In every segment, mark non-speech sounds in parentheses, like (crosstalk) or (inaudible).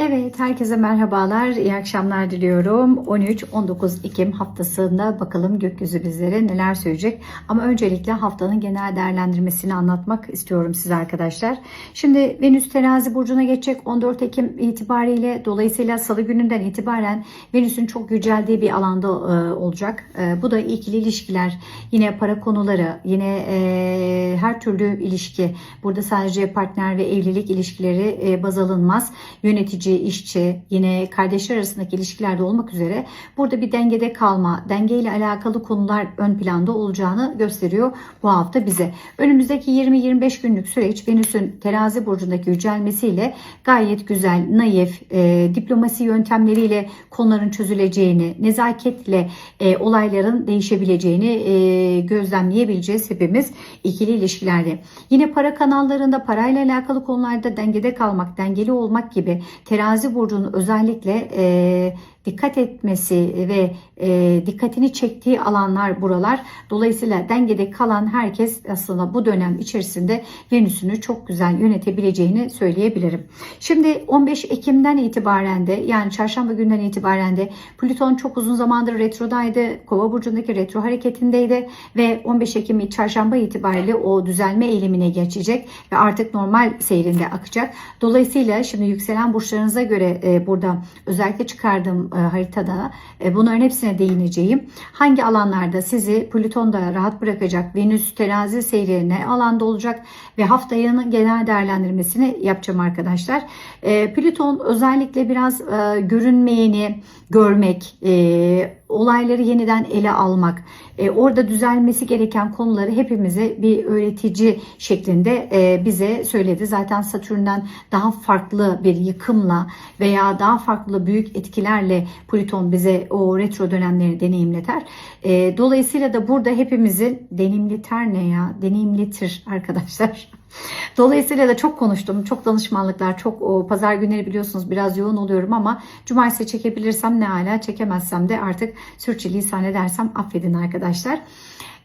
Evet, herkese merhabalar, iyi akşamlar diliyorum. 13-19 Ekim haftasında bakalım gökyüzü bizlere neler söyleyecek. Ama öncelikle haftanın genel değerlendirmesini anlatmak istiyorum size arkadaşlar. Şimdi Venüs terazi burcuna geçecek 14 Ekim itibariyle. Dolayısıyla salı gününden itibaren Venüs'ün çok yüceldiği bir alanda e, olacak. E, bu da ikili ilişkiler, yine para konuları, yine e, her türlü ilişki. Burada sadece partner ve evlilik ilişkileri e, baz alınmaz. Yönetici, işçi, yine kardeşler arasındaki ilişkilerde olmak üzere burada bir dengede kalma, dengeyle alakalı konular ön planda olacağını gösteriyor bu hafta bize. Önümüzdeki 20-25 günlük süreç Venüs'ün terazi burcundaki yücelmesiyle gayet güzel, naif, e, diplomasi yöntemleriyle konuların çözüleceğini, nezaketle e, olayların değişebileceğini e, gözlemleyebileceğiz hepimiz ikili ilişkilerde. Yine para kanallarında parayla alakalı konularda dengede kalmak, dengeli olmak gibi terazi burcunun özellikle e, dikkat etmesi ve e, dikkatini çektiği alanlar buralar. Dolayısıyla dengede kalan herkes aslında bu dönem içerisinde Venüs'ünü çok güzel yönetebileceğini söyleyebilirim. Şimdi 15 Ekim'den itibaren de yani çarşamba günden itibaren de Plüton çok uzun zamandır retrodaydı. Kova burcundaki retro hareketindeydi ve 15 Ekim çarşamba itibariyle o düzelme eğilimine geçecek ve artık normal seyrinde akacak. Dolayısıyla şimdi yükselen burçlarınıza göre e, burada özellikle çıkardığım e, haritada e, bunların hepsine değineceğim. Hangi alanlarda sizi Plüton'da rahat bırakacak, Venüs terazi seyri ne alanda olacak ve haftanın genel değerlendirmesini yapacağım arkadaşlar. E, Plüton özellikle biraz e, görünmeyeni görmek, e, olayları yeniden ele almak, e, orada düzelmesi gereken konuları hepimize bir öğretici şeklinde e, bize söyledi. Zaten Satürn'den daha farklı bir yıkımla veya daha farklı büyük etkilerle Plüton bize o retro dönemleri deneyimleter. E, dolayısıyla da burada hepimizin deneyimleter ne ya? Deneyimletir arkadaşlar. (laughs) Dolayısıyla da çok konuştum. Çok danışmanlıklar, çok o, pazar günleri biliyorsunuz biraz yoğun oluyorum ama cumartesi çekebilirsem ne hala çekemezsem de artık sürçülisan edersem affedin arkadaşlar.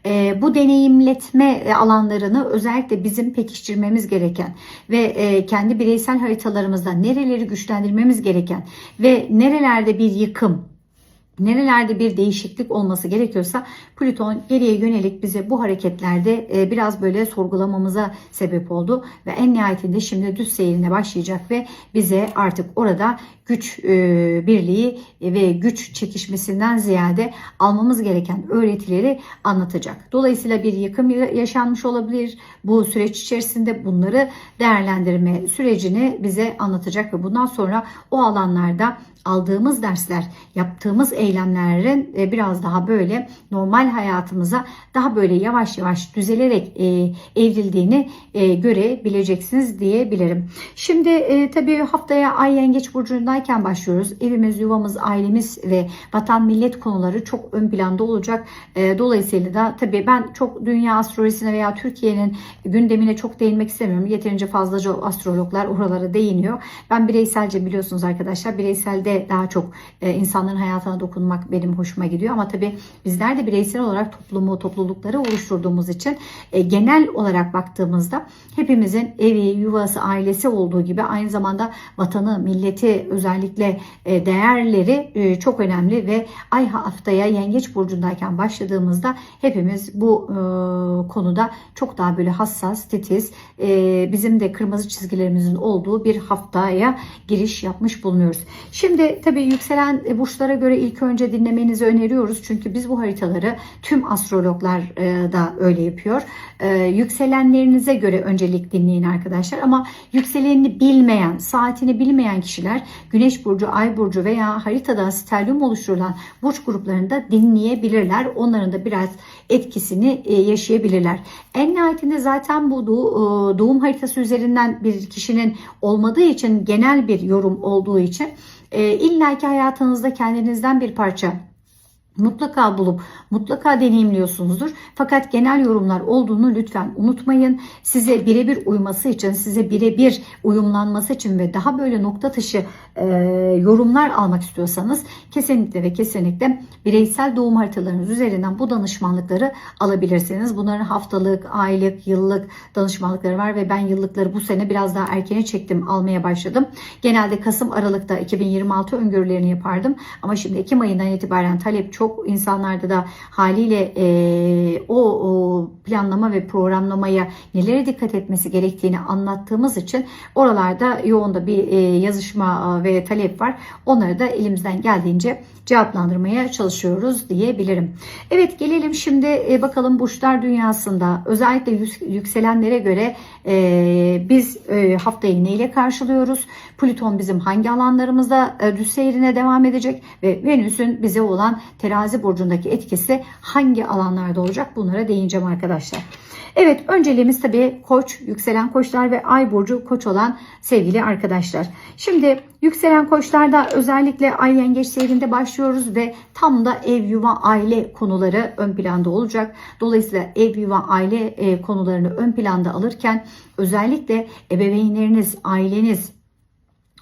E, bu deneyimletme alanlarını özellikle bizim pekiştirmemiz gereken ve e, kendi bireysel haritalarımızda nereleri güçlendirmemiz gereken ve nerelerde bir yıkım, nerelerde bir değişiklik olması gerekiyorsa Plüton geriye yönelik bize bu hareketlerde e, biraz böyle sorgulamamıza sebep oldu ve en nihayetinde şimdi düz seyrine başlayacak ve bize artık orada güç e, birliği ve güç çekişmesinden ziyade almamız gereken öğretileri anlatacak. Dolayısıyla bir yıkım yaşanmış olabilir. Bu süreç içerisinde bunları değerlendirme sürecini bize anlatacak ve bundan sonra o alanlarda aldığımız dersler, yaptığımız eylemlerin e, biraz daha böyle normal hayatımıza daha böyle yavaş yavaş düzelerek e, evrildiğini e, görebileceksiniz diyebilirim. Şimdi tabii haftaya Ay Yengeç burcundayken başlıyoruz. Evimiz, yuvamız, ailemiz ve vatan millet konuları çok ön planda olacak. Dolayısıyla da tabii ben çok dünya astrolojisine veya Türkiye'nin gündemine çok değinmek istemiyorum. Yeterince fazlaca astrologlar oralara değiniyor. Ben bireyselce biliyorsunuz arkadaşlar bireyselde daha çok e, insanların hayatına dokunmak benim hoşuma gidiyor. Ama tabii bizler de bireysel olarak toplumu, toplulukları oluşturduğumuz için e, genel olarak baktığımızda hepimizin evi, yuvası, ailesi olduğu gibi aynı zamanda vatanı, milleti özellikle e, değerleri e, çok önemli ve ay haftaya Yengeç burcundayken başladığımızda hepimiz bu e, konuda çok daha böyle hassas, titiz, e, bizim de kırmızı çizgilerimizin olduğu bir haftaya giriş yapmış bulunuyoruz. Şimdi Şimdi tabii yükselen e, burçlara göre ilk önce dinlemenizi öneriyoruz. Çünkü biz bu haritaları tüm astrologlar e, da öyle yapıyor. E, yükselenlerinize göre öncelik dinleyin arkadaşlar. Ama yükselenini bilmeyen, saatini bilmeyen kişiler Güneş burcu, Ay burcu veya haritada stelyum oluşturulan burç gruplarında dinleyebilirler. Onların da biraz etkisini yaşayabilirler. En nihayetinde zaten bu doğum haritası üzerinden bir kişinin olmadığı için genel bir yorum olduğu için e, İlla ki hayatınızda kendinizden bir parça mutlaka bulup mutlaka deneyimliyorsunuzdur. Fakat genel yorumlar olduğunu lütfen unutmayın. Size birebir uyması için, size birebir uyumlanması için ve daha böyle nokta taşı e, yorumlar almak istiyorsanız kesinlikle ve kesinlikle bireysel doğum haritalarınız üzerinden bu danışmanlıkları alabilirsiniz. Bunların haftalık, aylık, yıllık danışmanlıkları var ve ben yıllıkları bu sene biraz daha erkene çektim, almaya başladım. Genelde Kasım Aralık'ta 2026 öngörülerini yapardım. Ama şimdi Ekim ayından itibaren talep çok insanlarda da haliyle e, o, o planlama ve programlamaya nelere dikkat etmesi gerektiğini anlattığımız için oralarda yoğun da bir e, yazışma e, ve talep var. Onları da elimizden geldiğince cevaplandırmaya çalışıyoruz diyebilirim. Evet gelelim şimdi e, bakalım burçlar dünyasında özellikle yük- yükselenlere göre e, biz e, haftayı neyle karşılıyoruz? Plüton bizim hangi alanlarımızda e, düz seyrine devam edecek ve Venüs'ün bize olan terazi burcundaki etkisi hangi alanlarda olacak? Bunlara değineceğim arkadaşlar. Evet önceliğimiz tabii koç, yükselen koçlar ve ay burcu koç olan sevgili arkadaşlar. Şimdi yükselen koçlarda özellikle ay yengeç seyrinde başlıyoruz ve tam da ev yuva aile konuları ön planda olacak. Dolayısıyla ev yuva aile e, konularını ön planda alırken özellikle ebeveynleriniz, aileniz,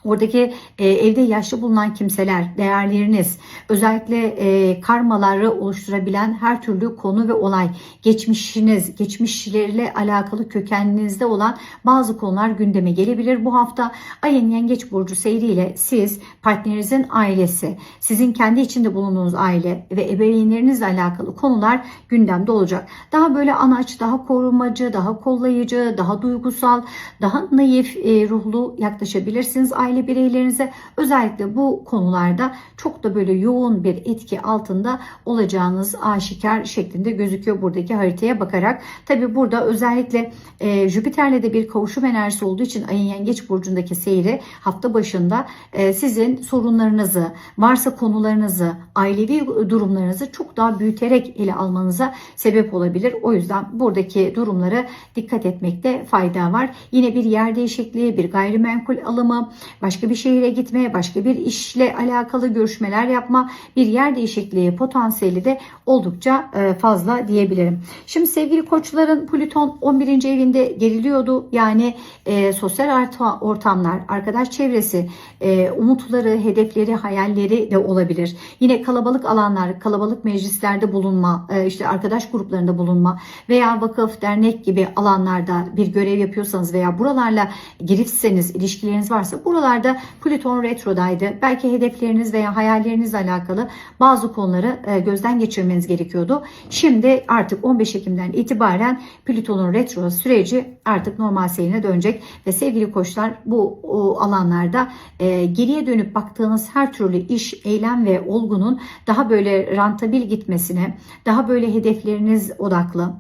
Oradaki e, evde yaşlı bulunan kimseler, değerleriniz, özellikle e, karmaları oluşturabilen her türlü konu ve olay, geçmişiniz, geçmişlerle alakalı kökeninizde olan bazı konular gündeme gelebilir. Bu hafta ayın yengeç burcu seyriyle siz, partnerinizin ailesi, sizin kendi içinde bulunduğunuz aile ve ebeveynlerinizle alakalı konular gündemde olacak. Daha böyle anaç, daha korumacı, daha kollayıcı, daha duygusal, daha naif e, ruhlu yaklaşabilirsiniz aile bireylerinize. Özellikle bu konularda çok da böyle yoğun bir etki altında olacağınız aşikar şeklinde gözüküyor buradaki haritaya bakarak. Tabi burada özellikle e, Jüpiter'le de bir kavuşum enerjisi olduğu için ayın yengeç burcundaki seyri hafta başında e, sizin sorunlarınızı, varsa konularınızı, ailevi durumlarınızı çok daha büyüterek ele almanıza sebep olabilir. O yüzden buradaki durumlara dikkat etmekte fayda var. Yine bir yer değişikliği, bir gayrimenkul alımı, başka bir şehire gitmeye, başka bir işle alakalı görüşmeler yapma, bir yer değişikliği potansiyeli de oldukça e, fazla diyebilirim. Şimdi sevgili koçların Plüton 11. evinde geriliyordu. Yani e, sosyal ortamlar, arkadaş çevresi, e, umutları, hedefleri, hayalleri de olabilir. Yine kalabalık alanlar, kalabalık meclislerde bulunma, e, işte arkadaş gruplarında bulunma veya vakıf, dernek gibi alanlarda bir görev yapıyorsanız veya buralarla girifseniz, ilişkileriniz varsa buralarda Plüton retrodaydı. Belki hedefleriniz veya hayallerinizle alakalı bazı konuları e, gözden geçirmeniz gerekiyordu. Şimdi artık 15 Ekim'den itibaren Plüton'un retro süreci artık normal seyrine dönecek ve sevgili koçlar bu alanlarda e, geriye dönüp baktığınız her türlü iş, eylem ve olgunun daha böyle rantabil gitmesine, daha böyle hedefleriniz odaklı,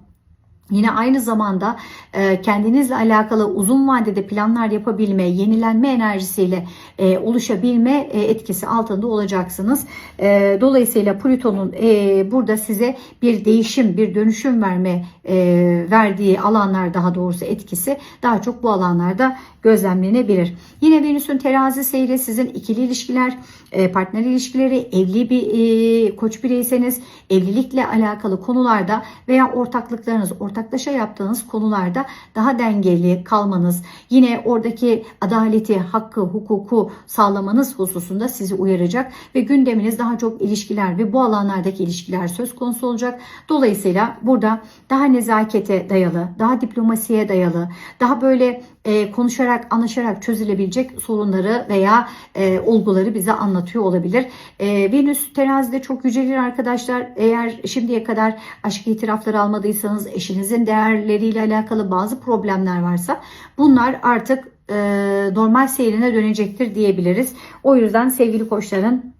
Yine aynı zamanda e, kendinizle alakalı uzun vadede planlar yapabilme, yenilenme enerjisiyle e, oluşabilme e, etkisi altında olacaksınız. Dolayısıyla Plüton'un burada size bir değişim, bir dönüşüm verme verdiği alanlar daha doğrusu etkisi daha çok bu alanlarda gözlemlenebilir. Yine Venüs'ün terazi seyri sizin ikili ilişkiler, partner ilişkileri, evli bir koç bireyseniz evlilikle alakalı konularda veya ortaklıklarınız, ortaklaşa yaptığınız konularda daha dengeli kalmanız, yine oradaki adaleti, hakkı, hukuku sağlamanız hususunda sizi uyaracak ve gündeminiz daha çok ilişkiler ve bu alanlardaki ilişkiler söz konusu olacak. Dolayısıyla burada daha nezakete dayalı, daha diplomasiye dayalı, daha böyle e, konuşarak, anlaşarak çözülebilecek sorunları veya e, olguları bize anlatıyor olabilir. E, Venüs terazide çok yücelir arkadaşlar. Eğer şimdiye kadar aşk itirafları almadıysanız, eşinizin değerleriyle alakalı bazı problemler varsa bunlar artık e, normal seyrine dönecektir diyebiliriz. O yüzden sevgili koçların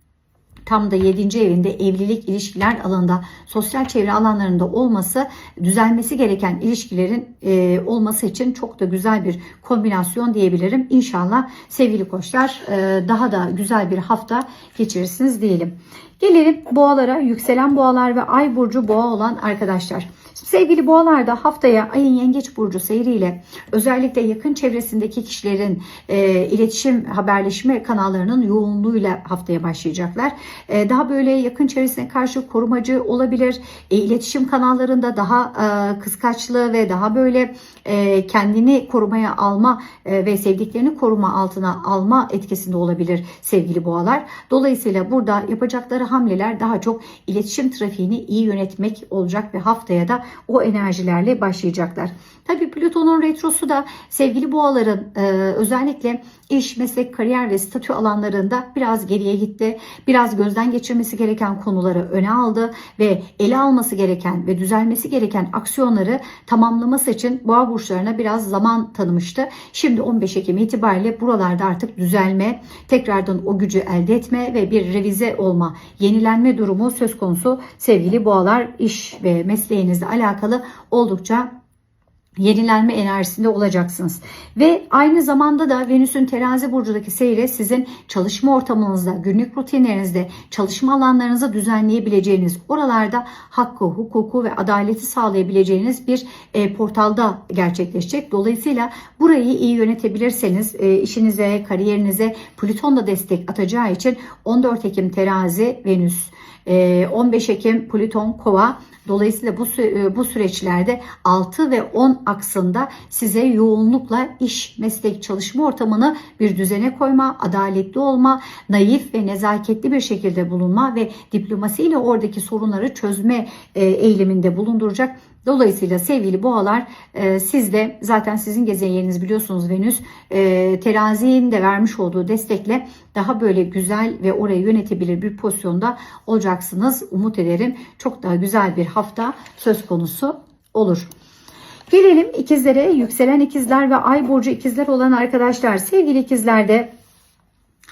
tam da 7. evinde evlilik, ilişkiler alanında, sosyal çevre alanlarında olması, düzelmesi gereken ilişkilerin e, olması için çok da güzel bir kombinasyon diyebilirim. İnşallah sevgili koçlar e, daha da güzel bir hafta geçirirsiniz diyelim. Gelelim boğalara, yükselen boğalar ve ay burcu boğa olan arkadaşlar. Sevgili boğalarda haftaya ayın yengeç burcu seyriyle özellikle yakın çevresindeki kişilerin e, iletişim haberleşme kanallarının yoğunluğuyla haftaya başlayacaklar. E, daha böyle yakın çevresine karşı korumacı olabilir. E, iletişim kanallarında daha e, kıskaçlı ve daha böyle e, kendini korumaya alma e, ve sevdiklerini koruma altına alma etkisinde olabilir sevgili boğalar. Dolayısıyla burada yapacakları hamleler daha çok iletişim trafiğini iyi yönetmek olacak ve haftaya da o enerjilerle başlayacaklar. Tabii Plüton'un retrosu da sevgili boğaların e, özellikle iş, meslek, kariyer ve statü alanlarında biraz geriye gitti. Biraz gözden geçirmesi gereken konuları öne aldı ve ele alması gereken ve düzelmesi gereken aksiyonları tamamlaması için boğa burçlarına biraz zaman tanımıştı. Şimdi 15 Ekim itibariyle buralarda artık düzelme, tekrardan o gücü elde etme ve bir revize olma, yenilenme durumu söz konusu sevgili boğalar iş ve mesleğinizle alakalı oldukça yenilenme enerjisinde olacaksınız. Ve aynı zamanda da Venüs'ün terazi burcundaki seyri sizin çalışma ortamınızda, günlük rutinlerinizde, çalışma alanlarınızı düzenleyebileceğiniz, oralarda hakkı, hukuku ve adaleti sağlayabileceğiniz bir e, portalda gerçekleşecek. Dolayısıyla burayı iyi yönetebilirseniz e, işinize, kariyerinize Plüton da destek atacağı için 14 Ekim terazi Venüs, 15 Ekim Plüton kova Dolayısıyla bu sü- bu süreçlerde 6 ve 10 aksında size yoğunlukla iş, meslek, çalışma ortamını bir düzene koyma, adaletli olma, naif ve nezaketli bir şekilde bulunma ve diplomasiyle oradaki sorunları çözme e, eğiliminde bulunduracak. Dolayısıyla sevgili boğalar e, siz de zaten sizin gezegeniniz biliyorsunuz Venüs e, terazinin de vermiş olduğu destekle daha böyle güzel ve orayı yönetebilir bir pozisyonda olacaksınız. Umut ederim çok daha güzel bir hafta söz konusu olur. Gelelim ikizlere, yükselen ikizler ve ay burcu ikizler olan arkadaşlar. Sevgili ikizlerde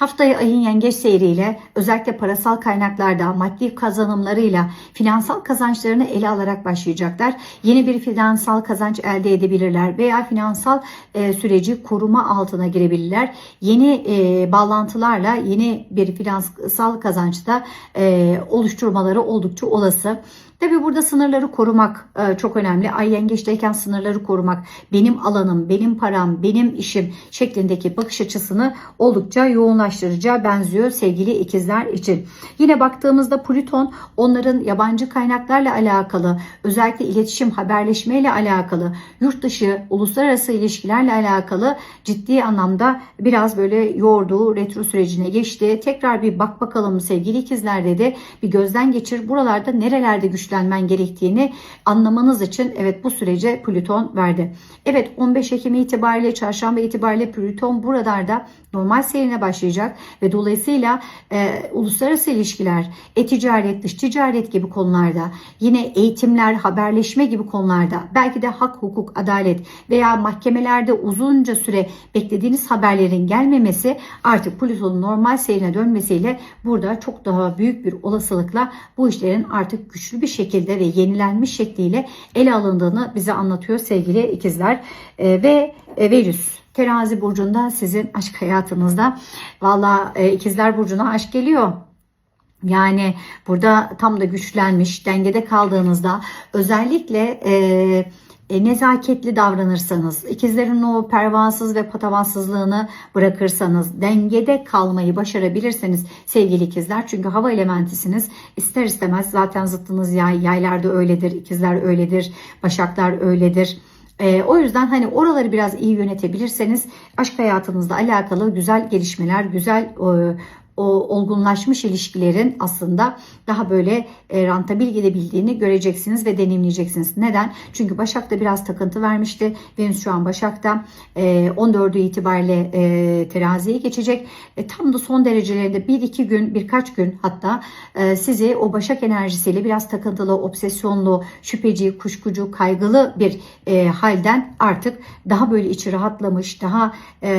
Haftaya ayın yengeç seyriyle özellikle parasal kaynaklarda maddi kazanımlarıyla finansal kazançlarını ele alarak başlayacaklar. Yeni bir finansal kazanç elde edebilirler veya finansal e, süreci koruma altına girebilirler. Yeni e, bağlantılarla yeni bir finansal kazançta e, oluşturmaları oldukça olası. Tabi burada sınırları korumak e, çok önemli. Ay yengeçteyken sınırları korumak, benim alanım, benim param, benim işim şeklindeki bakış açısını oldukça yoğunlaştıracağı benziyor sevgili ikizler için. Yine baktığımızda Plüton onların yabancı kaynaklarla alakalı, özellikle iletişim, haberleşmeyle alakalı, yurt dışı, uluslararası ilişkilerle alakalı ciddi anlamda biraz böyle yorduğu retro sürecine geçti. Tekrar bir bak bakalım sevgili ikizler dedi. Bir gözden geçir. Buralarda nerelerde güçlenmen gerektiğini anlamanız için evet bu sürece Plüton verdi. Evet 15 Ekim itibariyle çarşamba itibariyle Plüton buralarda normal seyrine başlayacak ve dolayısıyla e, uluslararası ilişkiler, e-ticaret, dış ticaret gibi konularda, yine eğitimler, haberleşme gibi konularda, belki de hak, hukuk, adalet veya mahkemelerde uzunca süre beklediğiniz haberlerin gelmemesi artık Plüton'un normal seyrine dönmesiyle burada çok daha büyük bir olasılıkla bu işlerin artık güçlü bir şekilde ve yenilenmiş şekliyle ele alındığını bize anlatıyor sevgili ikizler e, ve e, Venüs. Terazi burcunda sizin aşk hayatınızda valla e, ikizler burcuna aşk geliyor. Yani burada tam da güçlenmiş, dengede kaldığınızda özellikle e, e, nezaketli davranırsanız, ikizlerin o pervasız ve patavansızlığını bırakırsanız, dengede kalmayı başarabilirseniz sevgili ikizler. Çünkü hava elementisiniz. İster istemez zaten zıttınız yay, yaylarda öyledir, ikizler öyledir, başaklar öyledir. E, o yüzden hani oraları biraz iyi yönetebilirseniz aşk hayatınızla alakalı güzel gelişmeler, güzel e, o olgunlaşmış ilişkilerin aslında daha böyle e, rantabil gidebildiğini göreceksiniz ve deneyimleyeceksiniz. Neden? Çünkü Başak'ta biraz takıntı vermişti. Venüs şu an Başak'ta e, 14'ü itibariyle e, teraziye geçecek. E, tam da son derecelerinde 1-2 gün birkaç gün hatta e, sizi o Başak enerjisiyle biraz takıntılı, obsesyonlu, şüpheci, kuşkucu, kaygılı bir e, halden artık daha böyle içi rahatlamış, daha e,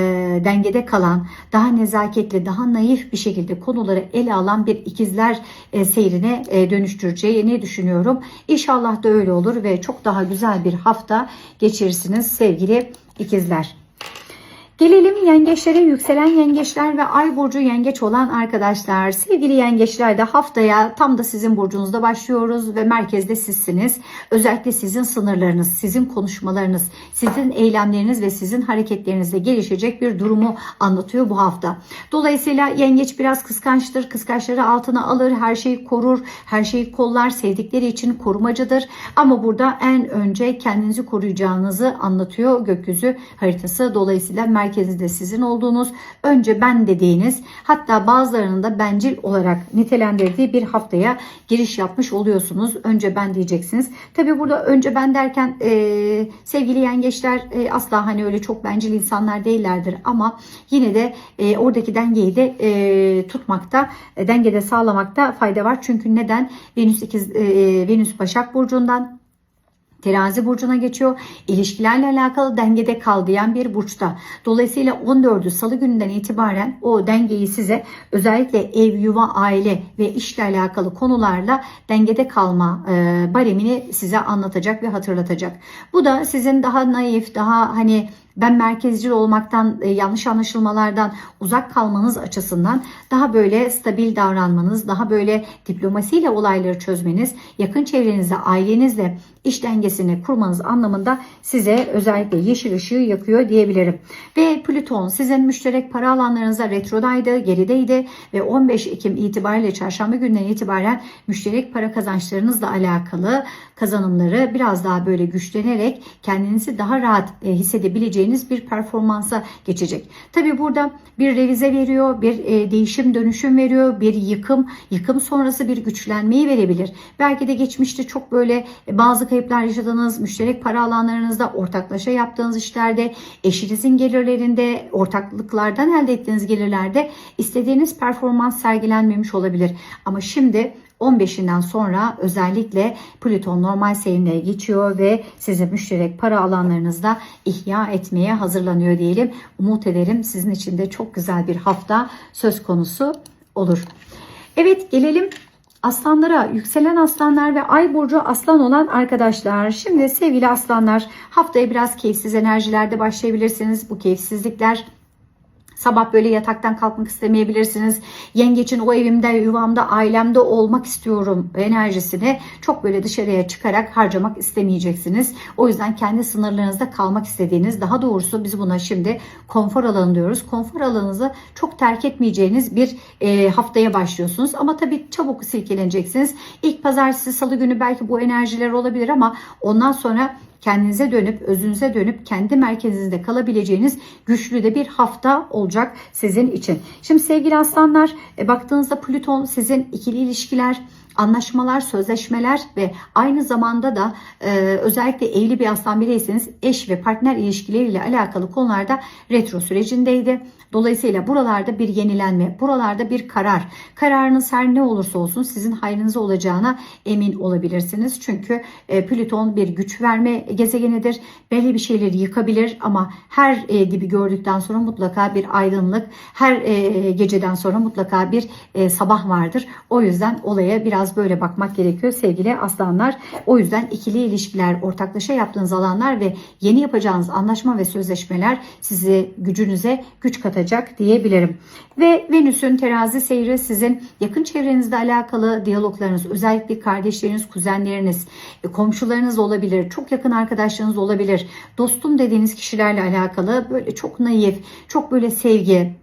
dengede kalan, daha nezaketli, daha naif bir şekilde konuları ele alan bir ikizler e, seyrine e, dönüştüreceğini düşünüyorum. İnşallah da öyle olur ve çok daha güzel bir hafta geçirirsiniz sevgili ikizler. Gelelim yengeçlere yükselen yengeçler ve ay burcu yengeç olan arkadaşlar. Sevgili yengeçler de haftaya tam da sizin burcunuzda başlıyoruz ve merkezde sizsiniz. Özellikle sizin sınırlarınız, sizin konuşmalarınız, sizin eylemleriniz ve sizin hareketlerinizde gelişecek bir durumu anlatıyor bu hafta. Dolayısıyla yengeç biraz kıskançtır. Kıskançları altına alır, her şeyi korur, her şeyi kollar, sevdikleri için korumacıdır. Ama burada en önce kendinizi koruyacağınızı anlatıyor gökyüzü haritası. Dolayısıyla merkezinde sizin olduğunuz, önce ben dediğiniz, hatta bazılarının da bencil olarak nitelendirdiği bir haftaya giriş yapmış oluyorsunuz. Önce ben diyeceksiniz. Tabi burada önce ben derken e, sevgili yengeçler e, asla hani öyle çok bencil insanlar değillerdir ama yine de e, oradaki dengeyi de e, tutmakta, e, dengede sağlamakta fayda var. Çünkü neden? Venüs ikiz, e, Venüs Başak Burcu'ndan Terazi burcuna geçiyor. İlişkilerle alakalı dengede kal diyen bir burçta. Dolayısıyla 14'ü salı gününden itibaren o dengeyi size özellikle ev, yuva, aile ve işle alakalı konularla dengede kalma e, baremini size anlatacak ve hatırlatacak. Bu da sizin daha naif, daha hani ben merkezcil olmaktan, e, yanlış anlaşılmalardan uzak kalmanız açısından daha böyle stabil davranmanız, daha böyle diplomasiyle olayları çözmeniz, yakın çevrenizde, ailenizle iş dengesini kurmanız anlamında size özellikle yeşil ışığı yakıyor diyebilirim. Ve Plüton sizin müşterek para alanlarınıza retrodaydı, gerideydi ve 15 Ekim itibariyle çarşamba günden itibaren müşterek para kazançlarınızla alakalı kazanımları biraz daha böyle güçlenerek kendinizi daha rahat e, hissedebileceğiniz bir performansa geçecek. Tabi burada bir revize veriyor, bir e, değişim dönüşüm veriyor, bir yıkım, yıkım sonrası bir güçlenmeyi verebilir. Belki de geçmişte çok böyle e, bazı kayıplar yaşadığınız, müşterek para alanlarınızda, ortaklaşa yaptığınız işlerde, eşinizin gelirlerinde, ortaklıklardan elde ettiğiniz gelirlerde istediğiniz performans sergilenmemiş olabilir. Ama şimdi 15'inden sonra özellikle Plüton normal seyirine geçiyor ve sizi müşterek para alanlarınızda ihya etmeye hazırlanıyor diyelim. Umut ederim sizin için de çok güzel bir hafta söz konusu olur. Evet gelelim Aslanlara, yükselen aslanlar ve ay burcu aslan olan arkadaşlar. Şimdi sevgili aslanlar haftaya biraz keyifsiz enerjilerde başlayabilirsiniz. Bu keyifsizlikler Sabah böyle yataktan kalkmak istemeyebilirsiniz. Yengeçin o evimde, yuvamda, ailemde olmak istiyorum enerjisini çok böyle dışarıya çıkarak harcamak istemeyeceksiniz. O yüzden kendi sınırlarınızda kalmak istediğiniz, daha doğrusu biz buna şimdi konfor alanı diyoruz. Konfor alanınızı çok terk etmeyeceğiniz bir e, haftaya başlıyorsunuz. Ama tabii çabuk silkeleneceksiniz. İlk pazartesi, salı günü belki bu enerjiler olabilir ama ondan sonra kendinize dönüp özünüze dönüp kendi merkezinizde kalabileceğiniz güçlü de bir hafta olacak sizin için. Şimdi sevgili aslanlar e, baktığınızda Plüton sizin ikili ilişkiler, anlaşmalar, sözleşmeler ve aynı zamanda da e, özellikle evli bir aslan bireyseniz eş ve partner ilişkileriyle alakalı konularda retro sürecindeydi. Dolayısıyla buralarda bir yenilenme, buralarda bir karar. Kararınız her ne olursa olsun sizin hayrınıza olacağına emin olabilirsiniz. Çünkü e, Plüton bir güç verme gezegenidir. Belli bir şeyleri yıkabilir ama her e, dibi gördükten sonra mutlaka bir aydınlık, her e, geceden sonra mutlaka bir sabah vardır. O yüzden olaya biraz böyle bakmak gerekiyor sevgili aslanlar. O yüzden ikili ilişkiler, ortaklaşa yaptığınız alanlar ve yeni yapacağınız anlaşma ve sözleşmeler sizi gücünüze güç katacak katacak diyebilirim. Ve Venüs'ün terazi seyri sizin yakın çevrenizde alakalı diyaloglarınız, özellikle kardeşleriniz, kuzenleriniz, e, komşularınız olabilir, çok yakın arkadaşlarınız olabilir, dostum dediğiniz kişilerle alakalı böyle çok naif, çok böyle sevgi,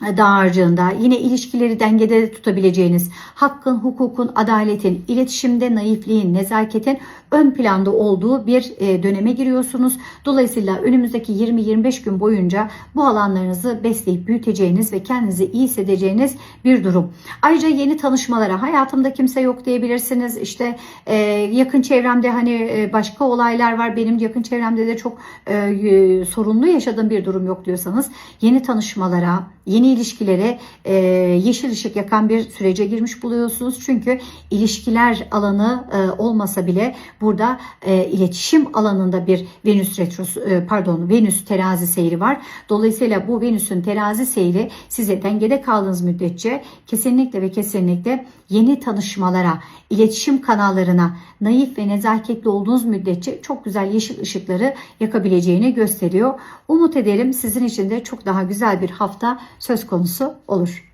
dağarcığında yine ilişkileri dengede tutabileceğiniz, hakkın, hukukun, adaletin, iletişimde naifliğin, nezaketin ön planda olduğu bir e, döneme giriyorsunuz. Dolayısıyla önümüzdeki 20-25 gün boyunca bu alanlarınızı besleyip büyüteceğiniz ve kendinizi iyi hissedeceğiniz bir durum. Ayrıca yeni tanışmalara hayatımda kimse yok diyebilirsiniz. İşte e, yakın çevremde hani e, başka olaylar var. Benim yakın çevremde de çok sorunlu yaşadığım bir durum yok diyorsanız yeni tanışmalara, yeni ilişkilere e, yeşil ışık yakan bir sürece girmiş buluyorsunuz. Çünkü ilişkiler alanı e, olmasa bile burada e, iletişim alanında bir Venüs retrosu e, pardon Venüs terazi seyri var. Dolayısıyla bu Venüs'ün terazi seyri size dengede kaldığınız müddetçe kesinlikle ve kesinlikle yeni tanışmalara, iletişim kanallarına naif ve nezaketli olduğunuz müddetçe çok güzel yeşil ışıkları yakabileceğini gösteriyor. Umut ederim sizin için de çok daha güzel bir hafta söz konusu olur.